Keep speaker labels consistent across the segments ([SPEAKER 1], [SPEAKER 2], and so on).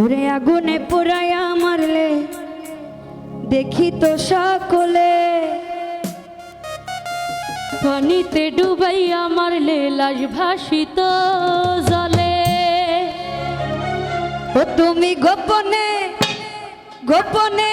[SPEAKER 1] ওরে আগুনে পোড়াইয়া মারলে, দেখি তো সকলে।
[SPEAKER 2] পানিতে ডুবাইয়া মারলে, লাশ ভাসিত জলে।
[SPEAKER 1] ও তুমি গোপনে গোপনে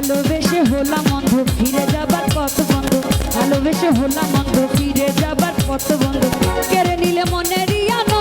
[SPEAKER 1] ভালোবেসে হলাম অন্ধ, ফিরে যাবার কত বন্ধ। ভালোবেসে হলাম অন্ধ, ফিরে যাবার কত বন্ধ। কেড়ে নিলে মনে আনন্দ